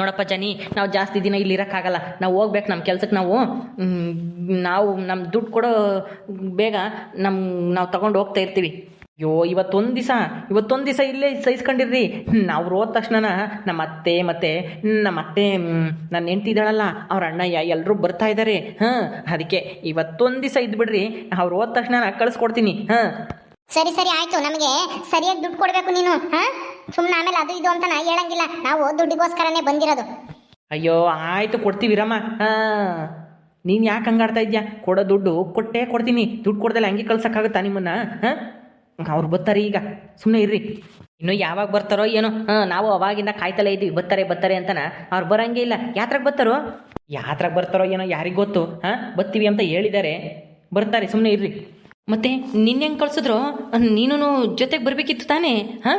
ನೋಡಪ್ಪ ಜನಿ, ನಾವು ಜಾಸ್ತಿ ದಿನ ಇಲ್ಲಿ ಇರೋಕ್ಕಾಗಲ್ಲ. ನಾವು ಹೋಗ್ಬೇಕು ನಮ್ಮ ಕೆಲ್ಸಕ್ಕೆ ನಾವು. ನಾವು ನಮ್ಮ ದುಡ್ಡು ಕೊಡೋ ಬೇಗ ನಮ್ಮ ನಾವು ತಗೊಂಡು ಹೋಗ್ತಾ ಇರ್ತೀವಿ. ಅಯ್ಯೋ, ಇವತ್ತೊಂದು ದಿವಸ ಇವತ್ತೊಂದು ದಿವಸ ಇಲ್ಲೇ ಸಹಿಸ್ಕೊಂಡಿರ್ರಿ. ನಾವು ಹೋದ ತಕ್ಷಣ ನಮ್ಮ ಅತ್ತೆ, ಮತ್ತೆ ನಮ್ಮ ಅತ್ತೆ ನನ್ನ ಹೆಂಡ್ತಿ ಇದ್ದಾಳಲ್ಲ, ಅವ್ರ ಅಣ್ಣಯ್ಯ ಎಲ್ಲರೂ ಬರ್ತಾ ಇದ್ದಾರೆ ಹಾಂ ಅದಕ್ಕೆ ಇವತ್ತೊಂದು ದಿವಸ ಇದ್ಬಿಡ್ರಿ. ಅವ್ರು ಹೋದ ತಕ್ಷಣ ಕಳಿಸ್ಕೊಡ್ತೀನಿ. ಹಾಂ ಸರಿ ಸರಿ, ಆಯ್ತು. ನಮಗೆ ಸರಿಯಾಗಿ ದುಡ್ಡು ಕೊಡಬೇಕು ನೀನು, ಹಾ? ಸುಮ್ಮನೆ ಆಮೇಲೆ ಅದು ಇದು ಅಂತ ನಾ ಹೇಳಂಗಿಲ್ಲ. ನಾವು ದುಡ್ಡಿಗೋಸ್ಕರನೇ ಬಂದಿರೋದು. ಅಯ್ಯೋ, ಆಯ್ತು, ಕೊಡ್ತೀವಿ ರಮ್ಮ ನೀನು ಯಾಕೆ ಹಂಗಾಡ್ತಾ ಇದ್ಯಾ? ಕೊಡೋ ದುಡ್ಡು ಕೊಟ್ಟೇ ಕೊಡ್ತೀನಿ. ದುಡ್ಡು ಕೊಡ್ದಲ್ಲ ಹಂಗೆ ಕಳ್ಸೋಕ್ಕಾಗುತ್ತಾ ನಿಮ್ಮನ್ನ, ಹಾಂ? ಅವ್ರು ಬರ್ತಾರೆ ಈಗ. ಸುಮ್ಮನೆ ಇರ್ರಿ. ಇನ್ನು ಯಾವಾಗ ಬರ್ತಾರೋ ಏನೋ, ಹಾಂ, ನಾವು ಅವಾಗಿಂದ ಕಾಯ್ತಲೇ ಇದ್ವಿ. ಬರ್ತಾರೆ ಬರ್ತಾರೆ ಅಂತನ ಅವ್ರು ಬರಂಗೇ ಇಲ್ಲ. ಬರ್ತಾರೋ? ಯಾತ್ರಾಗ ಬರ್ತಾರೋ ಏನೋ ಯಾರಿಗೆ ಗೊತ್ತು, ಹಾಂ? ಬರ್ತೀವಿ ಅಂತ ಹೇಳಿದ್ದಾರೆ ಬರ್ತಾರೆ ಸುಮ್ಮನೆ ಇರ್ರಿ. ಮತ್ತೆ ನಿನ್ನೆ ಹೆಂಗೆ ಕಳ್ಸಿದ್ರು ನೀನು ಜೊತೆಗೆ ಬರಬೇಕಿತ್ತು ತಾನೇ ಹಾಂ?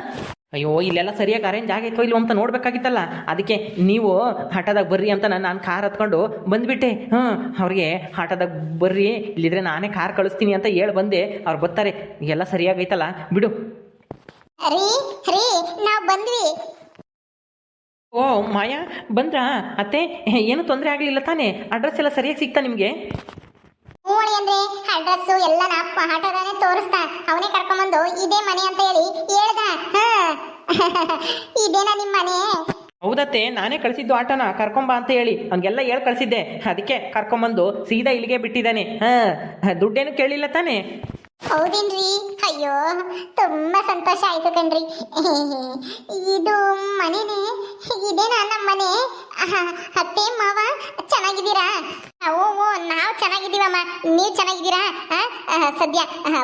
ಅಯ್ಯೋ ಇಲ್ಲೆಲ್ಲ ಸರಿಯಾಗಿ ಅರೇಂಜ್ ಆಗೈತೋ ಇಲ್ವೋ ಅಂತ ನೋಡ್ಬೇಕಾಗಿತ್ತಲ್ಲ. ಅದಕ್ಕೆ ನೀವು ಹಠದಾಗ ಬರ್ರಿ ಅಂತ ನಾನು ನಾನು ಕಾರ್ ಹತ್ಕೊಂಡು ಬಂದ್ಬಿಟ್ಟೆ. ಹ್ಞೂ ಅವ್ರಿಗೆ ಹಠದಾಗ ಬರ್ರಿ ಇಲ್ಲಿದ್ರೆ ನಾನೇ ಕಾರ್ ಕಳಿಸ್ತೀನಿ ಅಂತ ಹೇಳಿ ಬಂದೆ. ಅವ್ರು ಬರ್ತಾರೆ. ಎಲ್ಲ ಸರಿಯಾಗೈತಲ್ಲ ಬಿಡು. ರೀ ರೀ ನಾವು ಬಂದ್ವಿ. ಓ ಮಾಯಾ ಬಂದ್ರಾ? ಅತ್ತೆ ಏನು ತೊಂದರೆ ಆಗಲಿಲ್ಲ ತಾನೇ? ಅಡ್ರೆಸ್ ಎಲ್ಲ ಸರಿಯಾಗಿ ಸಿಗ್ತಾ ನಿಮಗೆ? ಮೂಳಿ ಅಂದ್ರೆ ಅಡ್ರೆಸ್ ಎಲ್ಲ ನಾ ಆಟೋದಾನೆ ತೋರಿಸ್ತಾ ಅವನೇ ಕರ್ಕೊಂಬಂದು ಇದೇ ಮನೆ ಅಂತ ಹೇಳಿ ಹೇಳ್ದ. ಹಾ. ಇದೇನಾ ನಿಮ್ಮ ಮನೆ? ಹೌದತ್ತೆ ನಾನೇ ಕಳಿಸಿದ್ದು ಆಟೋನ ಕರ್ಕೊಂಬಾ ಅಂತ ಹೇಳಿ. ಅವ್ನಿಗೆಲ್ಲ ಹೇಳಿ ಕಳಿಸಿದ್ದೆ. ಅದಕ್ಕೆ ಕರ್ಕೊಂಬಂದು ಸೀದಾ ಇಲ್ಲಿಗೆ ಬಿಟ್ಟಿದ್ದಾನೆ. ಹಾ. ದುಡ್ಡೇನು ಕೇಳಿಲ್ಲ ತಾನೆ? ಹೌದೇನ್ರಿ? ಅಯ್ಯೋ ತುಂಬಾ ಸಂತೋಷ ಆಯ್ತು ಕಣ್ರಿ. ಇದು ಮನೆನೇ? ಇದೇನಾ ನಮ್ಮ ಮನೆ ಅತ್ತೆ ಮಾವ ಚೆನ್ನಾಗಿದ್ದೀರಾ? ಓ ಓ ನಾವು ಚೆನ್ನಾಗಿದ್ದೀವಮ್ಮ. ನೀವು ಚೆನ್ನಾಗಿದ್ದೀರಾ? ಸದ್ಯ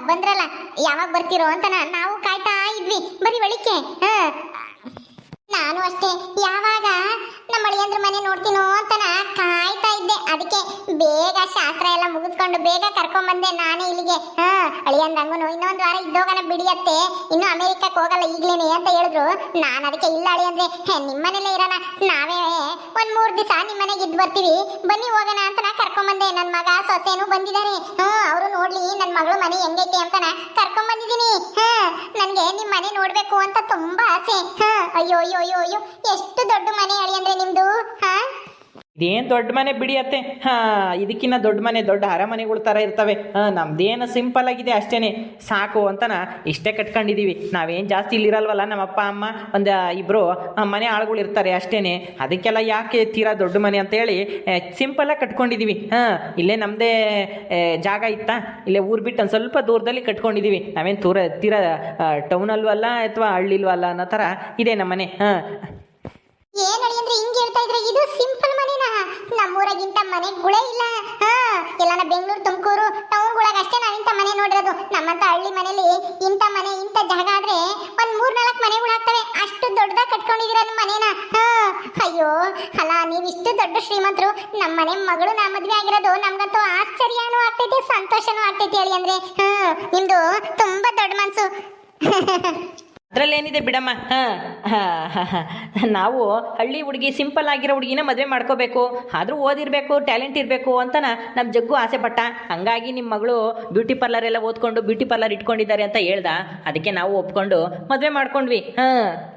ಬಂದ್ರಲ್ಲ, ಯಾವಾಗ ಬರ್ತೀರೋ ಅಂತ ನಾವು ಕಾಯ್ತಾ ಇದ್ವಿ. ಬರೀ ಒಳಿಕೆ ಹಾ ನಾನು ಅಷ್ಟೇ, ಯಾವಾಗ ನಮ್ಮ ಅಳಿಯಂದ್ರ ಮನೆ ನೋಡ್ತೀನೋ ಅಂತ ಕಾಯ್ತಾ ಇದ್ದೆ. ಅದಕ್ಕೆ ಬೇಗ ಶಾಸ್ತ್ರ ಎಲ್ಲ ಮುಗಿಸ್ಕೊಂಡು ಬೇಗ ಕರ್ಕೊಂಡ್ ಬಂದೆ ನಾನೇ ಇಲ್ಲಿಗೆ. ಹಾ ಅಳಿಯಂದ್ರಂಗು ಇನ್ನೊಂದು ವಾರ ಇದ್ದೋಗನ ಬಿಡಿಯತ್ತೆ. ಇನ್ನು ಅಮೆರಿಕಕ್ಕೆ ಹೋಗಲ್ಲ ಈಗ್ಲೇನೆ ಅಂತ ಹೇಳಿದ್ರು. ನಾನು ಅದಕ್ಕೆ ಇಲ್ಲ ಅಳಿಯಂದ್ರೆ ಹೇ, ನಿಮ್ಮನೇಲೇ ಇರೋಣ. ನಾವೇ ಒಂದ್ ಮೂರ್ ದಿವಸ ನಿಮ್ಮನೆಗೆ ಇದ್ ಬರ್ತೀವಿ. ಬನ್ನಿ ಹೋಗೋಣ ಅಂತ ನಾ ಕರ್ಕೊಂಡ್ ಬಂದೆ. ನನ್ನ ಮಗ ಸೊಸೆನು ಬಂದಿದ್ದಾರೆ ಹಾ ಅವರು ನೋಡ್ಲಿ ನನ್ನ ಮಗಳು ಮನೆ ಹೆಂಗೈತೆ ಅಂತ ನಾ ಕರ್ಕೊಂಡ್ ಬಂದಿದ್ದೀನಿ. ಹಾ ನನ್ಗೆ ನಿಮ್ ಮನೆ ನೋಡ್ಬೇಕು ಅಂತ ತುಂಬಾ ಆಸೆ. ಹಾ ಅಯ್ಯೋ ಅಯ್ಯೋ ಅಯ್ಯೋ ಅಯ್ಯೋ ಎಷ್ಟು ದೊಡ್ಡ ಮನೆ ಅಳಿ ಅಂದ್ರೆ ನಿಮ್ದು? ಹಾ? ಇದೇನು ದೊಡ್ಡ ಮನೆ ಬಿಡಿಯತ್ತೆ ಹಾ ಹಾಂ, ಇದಕ್ಕಿನ್ನ ದೊಡ್ಡ ಮನೆ, ದೊಡ್ಡ ಅರಮನೆಗಳ ಥರ ಇರ್ತವೆ. ಹಾಂ, ನಮ್ದೇನು ಸಿಂಪಲ್ ಆಗಿದೆ ಅಷ್ಟೇನೆ. ಸಾಕು ಅಂತನ ಇಷ್ಟೇ ಕಟ್ಕೊಂಡಿದ್ದೀವಿ ನಾವೇನು ಜಾಸ್ತಿ ಇಲ್ಲಿರಲ್ವಲ್ಲ ನಮ್ಮ ಅಪ್ಪ ಅಮ್ಮ, ಒಂದು ಇಬ್ಬರು ಮನೆ ಆಳುಗಳು ಇರ್ತಾರೆ ಅಷ್ಟೇನೆ. ಅದಕ್ಕೆಲ್ಲ ಯಾಕೆ ತೀರಾ ದೊಡ್ಡ ಮನೆ ಅಂತೇಳಿ ಸಿಂಪಲಾಗಿ ಕಟ್ಕೊಂಡಿದ್ದೀವಿ ಹಾಂ, ಇಲ್ಲೇ ನಮ್ಮದೇ ಜಾಗ ಇತ್ತಾ? ಇಲ್ಲೇ ಊರು ಬಿಟ್ಟು ಒಂದು ಸ್ವಲ್ಪ ದೂರದಲ್ಲಿ ಕಟ್ಕೊಂಡಿದ್ದೀವಿ ನಾವೇನು ತೂರ, ತೀರಾ ಟೌನಲ್ಲೂ ಅಲ್ಲ ಅಥವಾ ಹಳ್ಳಿಲೂ ಅಲ್ಲ ಅನ್ನೋ ಥರ ಇದೆ ನಮ್ಮ ಮನೆ ಹಾಂ ಏನ್ ಅಳಿ ಅಂದ್ರೆ ಹಿಂಗ್ ಹೇಳ್ತಾ ಇದ್ರೆ? ಇದು ಸಿಂಪಲ್ ಮನೆನಾ? ನಮ್ಮೂರಾಗಿಂತ ಗುಳೆ ಇಲ್ಲ. ಹಾ, ಎಲ್ಲಾನ ಬೆಂಗಳೂರು, ತುಮಕೂರು ಟೌನ್ಗಳಾಗ ಅಷ್ಟೇ ನಾವ್ ಇಂಥ ಮನೆ ನೋಡಿರೋದು. ನಮ್ಮಂತ ಹಳ್ಳಿ ಮನೇಲಿ ಇಂಥ ಮನೆ, ಇಂಥ ಜಾಗ ಆದ್ರೆ ಒಂದ್ ಮೂರ್ ನಾಲ್ಕು ಮನೆಗಳಾಗ್ತವೆ ಅಷ್ಟು ದೊಡ್ಡದಾಗಿ ಕಟ್ಕೊಂಡಿದ್ದೀರ ನಮ್ಮ ಮನೇನ? ಹಾ, ಅಯ್ಯೋ, ಅಲ್ಲ, ನೀವ್ ಇಷ್ಟು ದೊಡ್ಡ ಶ್ರೀಮಂತರು ನಮ್ಮ ಮನೆ ಮಗಳು ನಾ ಮದ್ವೆ ಆಗಿರೋದು ನಮ್ಗಂತೂ ಆಶ್ಚರ್ಯನೂ ಆಗ್ತೈತಿ, ಸಂತೋಷನೂ ಆಗ್ತೈತಿ ಹೇಳಿ ಅಂದ್ರೆ. ಹಾ, ನಿಮ್ದು ತುಂಬಾ ದೊಡ್ಡ ಮನ್ಸು. ಅದರಲ್ಲೇನಿದೆ ಬಿಡಮ್ಮ? ಹಾಂ. ನಾವು ಹಳ್ಳಿ ಹುಡುಗಿ ಸಿಂಪಲ್ ಆಗಿರೋ ಹುಡುಗಿನ ಮದುವೆ ಮಾಡ್ಕೋಬೇಕು. ಆದರೂ ಓದಿರಬೇಕು, ಟ್ಯಾಲೆಂಟ್ ಇರಬೇಕು ಅಂತನ ನಮ್ಮ ಜಗ್ಗು ಆಸೆ ಪಟ್ಟ. ಹಂಗಾಗಿ ನಿಮ್ಮ ಮಗಳು ಬ್ಯೂಟಿ ಪಾರ್ಲರ್ ಎಲ್ಲ ಓದ್ಕೊಂಡು ಬ್ಯೂಟಿ ಪಾರ್ಲರ್ ಇಟ್ಕೊಂಡಿದ್ದಾರೆ ಅಂತ ಹೇಳ್ದ. ಅದಕ್ಕೆ ನಾವು ಒಪ್ಕೊಂಡು ಮದುವೆ ಮಾಡ್ಕೊಂಡ್ವಿ. ಹಾಂ.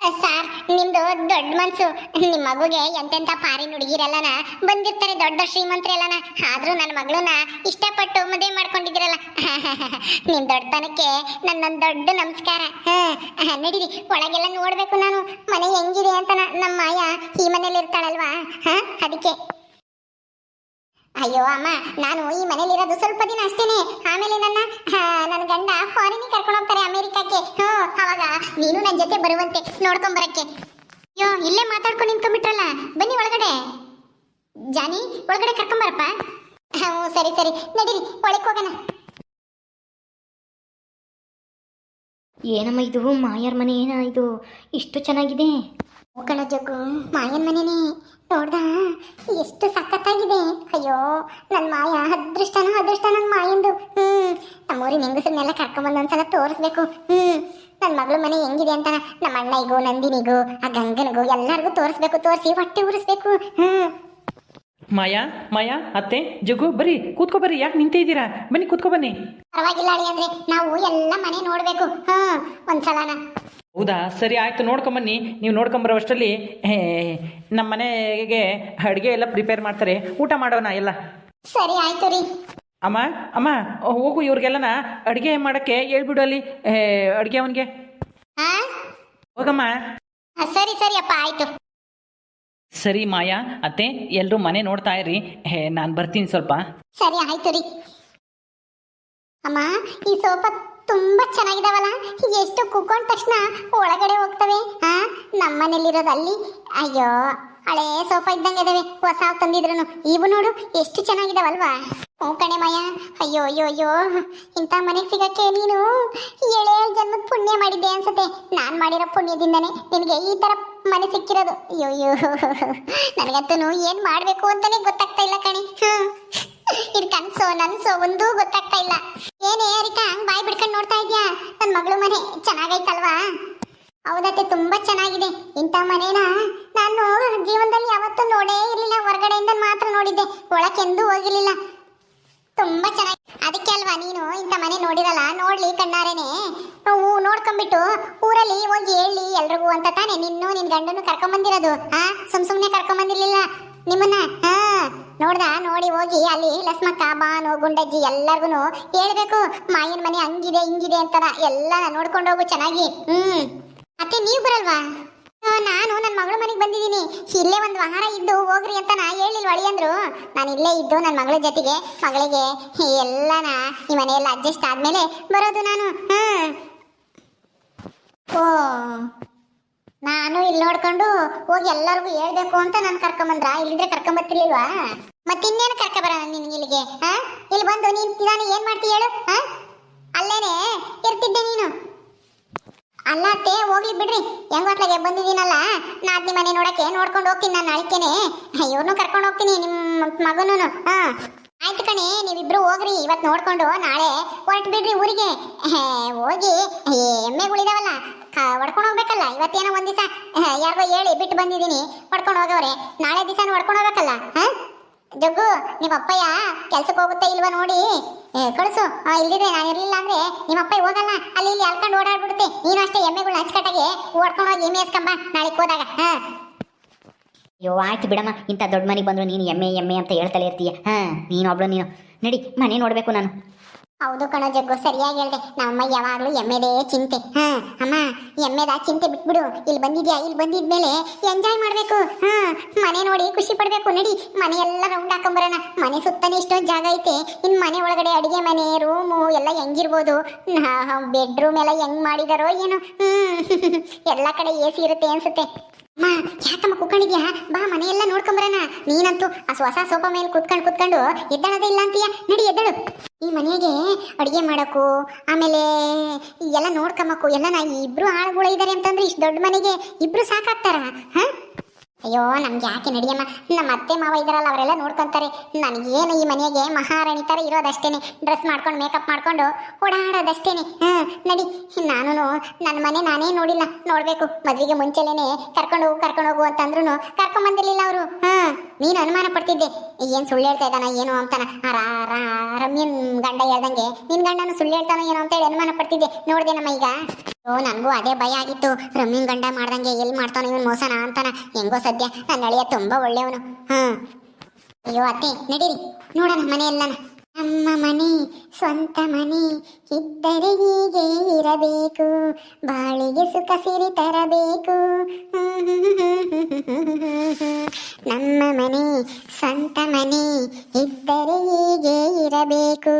ಸರ್, ನಿಮ್ದು ದೊಡ್ಡ ಮನ್ಸು. ನಿಮ್ ಮಗುಗೆ ಎಂತೆಂತ ಪಾರಿ ಹುಡುಗಿರಲ್ಲನ? ಬಂದಿರ್ತಾರೆ ದೊಡ್ಡ ಶ್ರೀಮಂತರೆಲ್ಲನ. ಆದ್ರೂ ನನ್ನ ಮಗಳನ್ನ ಇಷ್ಟಪಟ್ಟು ಮದುವೆ ಮಾಡ್ಕೊಂಡಿದ್ದೀರಲ್ಲ. ನಿಮ್ ದೊಡ್ಡತನಕ್ಕೆ ನನ್ನ ದೊಡ್ಡ ನಮಸ್ಕಾರ. ನಡೀರಿ, ಒಳಗೆಲ್ಲ ನೋಡ್ಬೇಕು ನಾನು. ಮನೆ ಹೆಂಗಿದೆ ಅಂತ ನಮ್ಮ ಮಾಯ ಈ ಮನೇಲಿ ಇರ್ತಾಳಲ್ವಾ ಹಾ, ಅದಕ್ಕೆ. ಅಯ್ಯೋ ಅಮ್ಮ, ನಾನು ಈ ಮನೇಲಿರೋದು ಸ್ವಲ್ಪ ದಿನ ಅಷ್ಟೇನೆ. ಆಮೇಲೆ ನನ್ನ ನನ್ನ ಗಂಡ ಫಾರಿನ್ ಕರ್ಕೊಂಡು ಹೋಗ್ತಾರೆ ಅಮೆರಿಕಕ್ಕೆ. ಹ್ಞೂ, ಅವಾಗ. ನೀನು ನನ್ನ ಜೊತೆ ಬರುವಂತೆ ನೋಡ್ಕೊಂಡ್ ಬರಕ್ಕೆ ಅಯ್ಯೋ, ಇಲ್ಲೇ ಮಾತಾಡ್ಕೊಂಡು ನಿಂತ್ಕೊಂಡ್ಬಿಟ್ರಲ್ಲ. ಬನ್ನಿ ಒಳಗಡೆ. ಜಾನಿ, ಒಳಗಡೆ ಕರ್ಕೊಂಬರಪ್ಪ. ಹ್ಞೂ, ಸರಿ ಸರಿ. ನಡೀರಿ ಒಳಗೆ ಹೋಗೋಣ. ಏನಮ್ಮ ಇದು? ಮಾಯರ್ ಮನೆ ಏನ ಇದು? ಇಷ್ಟು ಚೆನ್ನಾಗಿದೆ. ಕಣ ಜಗ್ಗು ಮಾಯನ್ ಮನೆನೇ. ನೋಡ್ದ ಎಷ್ಟು ಸಖತ್ತಾಗಿದೆ. ಅಯ್ಯೋ ನನ್ನ ಮಾಯ ಅದೃಷ್ಟನೋ ಅದೃಷ್ಟ ನನ್ನ ಮಾಯಂದು. ಹ್ಮ್ ನಮ್ಮೂರಿನ ಹೆಂಗಸರನ್ನೆಲ್ಲ ಕರ್ಕೊಂಬಂದು ಒಂದ್ಸಲ ತೋರಿಸ್ಬೇಕು. ಹ್ಮ್ ನನ್ನ ಮಗಳ ಮನೆ ಹೆಂಗಿದೆ ಅಂತ ನಮ್ಮ ಅಣ್ಣನಿಗೂ ನಂದಿನಿಗೂ ಆ ಗಂಗನಿಗೂ ಎಲ್ಲರಿಗೂ ತೋರಿಸ್ಬೇಕು ತೋರಿಸಿ ಹೊಟ್ಟೆ ಉರಿಸ್ಬೇಕು. ಹ್ಮ್. ಮಾಯಾ ಮಾಯಾ ಅತ್ತೆ ಜಗ್ಗು ಬರಿ ಕೂತ್ಕೋ ಬರಿ ಯಾಕೆ ನಿಂತೇ ಇದ್ದೀರಾ? ಬನ್ನಿ ಕೂತ್ಕೋ ಬನ್ನಿ. ಪರವಾಗಿಲ್ಲ ಅಳಿ ಅಂದ್ರೆ ನಾವು ಎಲ್ಲ ಮನೆ ನೋಡ್ಬೇಕು. ಹ್ಮ್ ಒಂದ್ಸಲನ. ಹೌದಾ? ಸರಿ ಆಯಿತು ನೋಡ್ಕೊಂಬನ್ನಿ. ನೀವು ನೋಡ್ಕೊಂಬರೋ ಅಷ್ಟರಲ್ಲಿ ನಮ್ಮ ಮನೆಗೆ ಅಡುಗೆ ಎಲ್ಲ ಪ್ರಿಪೇರ್ ಮಾಡ್ತಾರೆ. ಊಟ ಮಾಡೋಣ ಎಲ್ಲ. ಸರಿ ಆಯ್ತು ರೀ. ಅಮ್ಮ ಅಮ್ಮ ಹೋಗು ಇವ್ರಿಗೆಲ್ಲನ ಅಡುಗೆ ಮಾಡೋಕ್ಕೆ ಹೇಳ್ಬಿಡು ಅಲ್ಲಿ ಅಡುಗೆ ಅವನಿಗೆ. ಹಾ ಹೋಗಮ್ಮ. ಆ, ಸರಿ ಸರಿ ಅಪ್ಪ ಆಯ್ತು. ಸರಿ ಮಾಯಾ ಅತ್ತೆ ಎಲ್ಲರೂ ಮನೆ ನೋಡ್ತಾ ಇರಿ. ನಾನು ಬರ್ತೀನಿ ಸ್ವಲ್ಪ. ಸರಿ ಆಯ್ತು ರೀ. ಅಮ್ಮ ಈ ಸೋಫಾ ತುಂಬಾ ಚೆನ್ನಾಗಿದಾವಲ್ಲ. ಎಷ್ಟು ಕುಕ್ಕೊಂಡ ತಕ್ಷಣ ಒಳಗಡೆ ಹೋಗ್ತವೆ ಹಾ ನಮ್ಮನೇಲಿರೋದು ಅಲ್ಲಿ ಅಯ್ಯೋ, ಹಳೆ ಸೋಫಾ ಇದ್ದಂಗೆ ಇದಾವೆ, ಹೊಸ ತಂದಿದ್ರು ಇವು ನೋಡು, ಎಷ್ಟು ಚೆನ್ನಾಗಿದಾವಲ್ವಾ? ಹ್ಞೂ ಕಣೆ ಮಾಯ. ಅಯ್ಯೋ ಅಯ್ಯೋ ಅಯ್ಯೋ. ಇಂಥ ಮನೆಗೆ ಸಿಗಕ್ಕೆ ನೀನು ಏಳೇ ಜನ್ಮದ ಪುಣ್ಯ ಮಾಡಿದ್ದೆ ಅನ್ಸುತ್ತೆ. ನಾನು ಮಾಡಿರೋ ಪುಣ್ಯದಿಂದನೇ ನಿನಗೆ ಈ ಥರ ಮನೆ ಸಿಕ್ಕಿರೋದು. ಅಯ್ಯೋ ಅಯ್ಯೋ. ನನಗಂತೂ ಏನು ಮಾಡಬೇಕು ಅಂತಾನೆ ಗೊತ್ತಾಗ್ತಾ ಇಲ್ಲ ಕಣೆ. ಹ್ಞೂ ಇದು ಕನ್ಸೋ, ನನ್ಸೋ ಒಂದೂ ಗೊತ್ತಾಗ್ತಾ ಇಲ್ಲ. ಏನೇ ಅರಿಕಾ ಹಂಗ್ ಬಾಯ್ ಬಿಡ್ಕೊಂಡು ನೋಡ್ತಾ ಇದ್ಯಾ? ನನ್ನ ಮಗಳು ಮನೆ ಚೆನ್ನಾಗೈತಲ್ವಾ? ಹೌದತ್ತೆ, ತುಂಬಾ ಚೆನ್ನಾಗಿದೆ. ಇಂಥ ಮನೇನ? ನಾನು ಜೀವನದಲ್ಲಿ ಯಾವತ್ತೂ ನೋಡೇ ಇರಲಿಲ್ಲ ಹೊರಗಡೆಯಿಂದ ಮಾತ್ರ ನೋಡಿದ್ದೆ. ಒಳಕ್ಕೆಂದೂ ಹೋಗಿರ್ಲಿಲ್ಲ. ತುಂಬಾ ಚೆನ್ನಾಗಿ ಅದಕ್ಕೆ ಅಲ್ವಾ ನೀನು ಇಂಥ ಮನೆ ನೋಡಿರಲ್ಲ? ನೋಡ್ಲಿ ಕಣ್ಣಾರೇನೆ. ಹೂ ನೋಡ್ಕೊಂಡ್ಬಿಟ್ಟು ಊರಲ್ಲಿ ಹೋಗಿ ಹೇಳಿ ಎಲ್ರಿಗೂ ಅಂತ ತಾನೆ. ನಿನ್ನೂ ನಿನ್ ಗಂಡನು ಕರ್ಕೊಂಬಂದಿರೋದು. ಆ, ಸುಮ್ ಸುಮ್ನೆ ಕರ್ಕೊಂಬಂದಿರ್ಲಿಲ್ಲ. ನಿಮ್ಮನ್ನ, ಹಾ, ನೋಡ್ದ? ನೋಡಿ ಹೋಗಿ, ಅಲ್ಲಿ ಲಸ್ಮಕ್ಕ, ಬಾನು, ಗುಂಡಜ್ಜಿ ಎಲ್ಲರಿಗೂ ಹೇಳ್ಬೇಕು. ಮಾಯಿನ ಮನೆ ಹಂಗಿದೆ, ಹಿಂಗಿದೆ ಅಂತಾರ. ಎಲ್ಲ ನೋಡ್ಕೊಂಡು ಹೋಗು ಚೆನ್ನಾಗಿ. ಹ್ಮ್. ಅತ್ತೆ, ನೀವು ಬರಲ್ವಾ? ನಾನು ನನ್ನ ಮಗಳ ಮನೆಗೆ ಬಂದಿದ್ದೀನಿ. ಇಲ್ಲೇ ಒಂದು ವಾರ ಇದ್ದು ಹೋಗ್ರಿ ಅಂತ ನಾ ಹೇಳಿಲ್ವ ಅಂದ್ರು. ನಾನು ಇಲ್ಲೇ ಇದ್ದು ನನ್ನ ಮಗಳ ಜೊತೆಗೆ, ಮಗಳಿಗೆ, ಎಲ್ಲನ ಈ ಮನೆಯೆಲ್ಲ ಅಡ್ಜಸ್ಟ್ ಆದ್ಮೇಲೆ ಬರೋದು ನಾನು. ಹ್ಮ್. ಓ. ನಾನು ಇಲ್ಲಿ ನೋಡ್ಕೊಂಡು ಹೋಗಿ ಎಲ್ಲರಿಗೂ ಹೇಳ್ಬೇಕು ಅಂತ ನಾನು ಕರ್ಕೊಂಬಂದ್ರ? ಇಲ್ಲಿದ್ರೆ ಕರ್ಕೊಂಬತ್ತಿರ್ಲಿಲ್ವಾ? ಮತ್ತಿನ್ನೇನು ಕರ್ಕೊಬರ ನಿನ್ ಇಲ್ಲಿಗೆ ಹಾ ಇಲ್ಲಿ ಬಂದು ನೀನ್ ನಾನು ಏನ್ ಮಾಡ್ತೀಯ ಹೇಳು ಹಾ ಅಲ್ಲೇನೆ, ಇರ್ತಿದ್ದೆ ನೀನು. ಅಲ್ಲ ಅತ್ತೆ, ಹೋಗ್ಲಿ ಬಿಡ್ರಿ. ಹೆಂಗೊತ್ಲಾಗೆ ಬಂದಿದ್ದೀನಲ್ಲ? ನಾದ್ನಿ ಮನೆ ನೋಡಕ್ಕೆ, ನೋಡ್ಕೊಂಡು ಹೋಗ್ತೀನಿ ನಾನು ಅಳಿಕೆನೆ ಇವ್ರನ್ನೂ ಕರ್ಕೊಂಡು ಹೋಗ್ತೀನಿ ನಿಮ್ಮ ಮಗನೂ ಹಾ ಆಯ್ತು ಕಣೆ ನೀವಿಬ್ರು ಹೋಗ್ರಿ ಇವತ್ತು ನೋಡ್ಕೊಂಡು ನಾಳೆ ಹೊರಟು ಬಿಡ್ರಿ ಊರಿಗೆ. ಹೋಗಿ ಎಮ್ಮೆಗಳಿದಾವಲ್ಲ ಹೊಡ್ಕೊಂಡು ಹೋಗ್ಬೇಕಲ್ಲ ಇವತ್ತೇನೋ ಒಂದ್ ದಿವಸ ಯಾರಿಗೋ ಹೇಳಿ ಬಿಟ್ಟು ಬಂದಿದ್ದೀನಿ ಹೊಡ್ಕೊಂಡು ಹೋಗವ್ರೆ. ನಾಳೆ ದಿವಸ ಹೊಡ್ಕೊಂಡು ಹೋಗಬೇಕಲ್ಲ ಹಾ? ಜಗ್ಗು ನಿಮ್ಮ ಅಪ್ಪಯ್ಯ ಕೆಲ್ಸಕ್ಕೆ ಹೋಗುತ್ತೆ ಇಲ್ವಾ ನೋಡಿ. ಏ, ಇಲ್ಲಿದೆ ನಾನು ಇರ್ಲಿಲ್ಲ ಅಂದ್ರೆ ನಿಮ್ಮ ಅಪ್ಪಯ್ಯ ಹೋಗಲ್ಲ ಅಲ್ಲಿ ಇಲ್ಲಿ ಅಲ್ಕೊಂಡು ಓಡಾಡ್ಬಿಡುತ್ತೆ. ನೀನು ಅಷ್ಟೇ ಎಮ್ಮೆಗಳು ಅಚ್ಚುಕಟ್ಟಾಗಿ ಓಡ್ಕೊಂಡು ಹೋಗಿ ಎಮ್ಮೆ ಎಸ್ಕೊಂಬ ನಾಳೆ ಹೋದಾಗ ಹಾ? ಅಯ್ಯೋ ಆಯ್ತು ಬಿಡಮ್ಮ, ಇಂಥ ದೊಡ್ಡ ಮನೆಗೆ ಬಂದ್ರು ನೀನು ಎಮ್ಮೆ ಎಮ್ಮೆ ಅಂತ ಹೇಳ್ತಲೇ ಇರ್ತೀಯ. ಹಾ, ನೀನು ಒಬ್ಳು, ನೀನು. ನಡಿ, ಮನೆ ನೋಡಬೇಕು ನಾನು. ಹೌದು ಕಣೋ ಜಗ್ಗು, ಸರಿಯಾಗಿ ಹೇಳ್ದೆ. ನಮ್ಮಮ್ಮ ಯಾವಾಗಲೂ ಎಮ್ಮೆದೇ ಚಿಂತೆ. ಹಾ, ಅಮ್ಮ, ಎಮ್ಮೆದ ಚಿಂತೆ ಬಿಟ್ಬಿಡು. ಇಲ್ಲಿ ಬಂದಿದ್ಯಾ? ಇಲ್ಲಿ ಬಂದಿದ್ಮೇಲೆ ಎಂಜಾಯ್ ಮಾಡ್ಬೇಕು. ಹಾ, ಮನೆ ನೋಡಿ ಖುಷಿ ಪಡ್ಬೇಕು. ನಡಿ ಮನೆ ಎಲ್ಲ ರೌಂಡ್ ಹಾಕೊಂಬರೋಣ. ಮನೆ ಸುತ್ತಾನೆ ಇಷ್ಟೊಂದು ಜಾಗ ಐತೆ. ಇನ್ ಮನೆ ಒಳಗಡೆ ಅಡಿಗೆ ಮನೆ ರೂಮು ಎಲ್ಲ ಹೆಂಗಿರ್ಬೋದು? ಬೆಡ್ರೂಮ್ ಎಲ್ಲ ಹೆಂಗ್ ಮಾಡಿದಾರೋ ಏನು. ಹ್ಮ್, ಎಲ್ಲ ಕಡೆ ಎ ಸಿ ಇರುತ್ತೆ ಅನ್ಸುತ್ತೆ. ಯಾಕಮ್ಮ ಕುತ್ಕೊಂಡಿದ್ಯಾ? ಬಾ, ಮನೆಯೆಲ್ಲ ನೋಡ್ಕೊಂಬರೋಣ. ನೀನಂತೂ ಆ ಹೊಸ ಸೋಫಾ ಮೇಲೆ ಕುತ್ಕೊಂಡು ಕುತ್ಕೊಂಡು ಎದ್ದಳದೇ ಇಲ್ಲ ಅಂತೀಯ? ನಡಿ, ಎದ್ದಳು. ಈ ಮನೆಗೆ ಅಡುಗೆ ಮಾಡಕ್ಕೂ, ಆಮೇಲೆ ಎಲ್ಲ ನೋಡ್ಕೊಂಬಕ್ಕು ಎಲ್ಲ ನಾ ಇಬ್ರು ಆಳುಗಳು ಇದ್ದಾರೆ ಅಂತಂದ್ರೆ ಇಷ್ಟು ದೊಡ್ಡ ಮನೆಗೆ ಇಬ್ರು ಸಾಕಾಗ್ತಾರ? ಹಾ? ಅಯ್ಯೋ, ನಮ್ಗೆ ಯಾಕೆ ನಡಿಯಮ್ಮ? ನಮ್ಮ ಅತ್ತೆ ಮಾವ ಇದಾರಲ್ಲ ಅವರೆಲ್ಲ ನೋಡ್ಕೊಂತಾರೆ. ನನಗೇನು ಈ ಮನೆಗೆ ಮಹಾರಾಣಿ ಥರ ಇರೋದಷ್ಟೇನೆ. ಡ್ರೆಸ್ ಮಾಡ್ಕೊಂಡು ಮೇಕಪ್ ಮಾಡ್ಕೊಂಡು ಓಡಾಡೋದಷ್ಟೇನೆ. ಹಾಂ, ನಡಿ. ನಾನು ನನ್ನ ಮನೆ ನಾನೇ ನೋಡಿಲ್ಲ. ನೋಡಬೇಕು. ಮದುವೆಗೆ ಮುಂಚೆಲೇನೆ ಕರ್ಕೊಂಡು ಹೋಗು ಕರ್ಕೊಂಡು ಹೋಗು ಅಂತಂದ್ರು ಕರ್ಕೊಂಬಂದಿರ್ಲಿಲ್ಲ ಅವರು. ಹಾಂ, ನೀನು ಅನುಮಾನ ಪಡ್ತಿದ್ದೆ. ಏನು ಸುಳ್ಳು ಹೇಳ್ತಾ ಇದ್ದಾನ ಏನು ಅಂತಾನ. ರಮ್ಯನ್ ಗಂಡ ಹೇಳ್ದಂಗೆ. ನಿನ್ ಗಂಡನು ಸುಳ್ಳು ಹೇಳ್ತಾನೋ ಏನೋ ಅಂತೇಳಿ ಅನುಮಾನ ಪಡ್ತಿದ್ದೆ. ನೋಡಿದೆ ನಮ್ಮ ಈಗ. ಓ ನನಗೂ ಅದೇ ಭಯ ಆಗಿತ್ತು. ರಮ್ಯನ್ ಗಂಡ ಮಾಡ್ದಂಗೆ ಎಲ್ಲಿ ಮಾಡ್ತಾನೋ, ಇವನ್ ಮೋಸನ ಅಂತಾನ. ಹೆಂಗೋ ಸದ್ಯ ನನ್ನ ಅಳಿಯ ತುಂಬಾ ಒಳ್ಳೆಯವನು. ಹಾ. ಅಯ್ಯೋ ಅತ್ತೆ, ನಡೀರಿ. ನೋಡೋಣ ಮನೆ ಎಲ್ಲನ ನಮ್ಮ ಮನೆ, ಸ್ವಂತ ಮನೆ. ಇದ್ದರೆ ಹೀಗೆ ಇರಬೇಕು. ಬಾಳಿಗೆ ಸುಖ ಸಿರಿ ತರಬೇಕು. ನಮ್ಮ ಮನೆ, ಸ್ವಂತ ಮನೆ. ಇದ್ದರೆ ಹೀಗೆ ಇರಬೇಕು.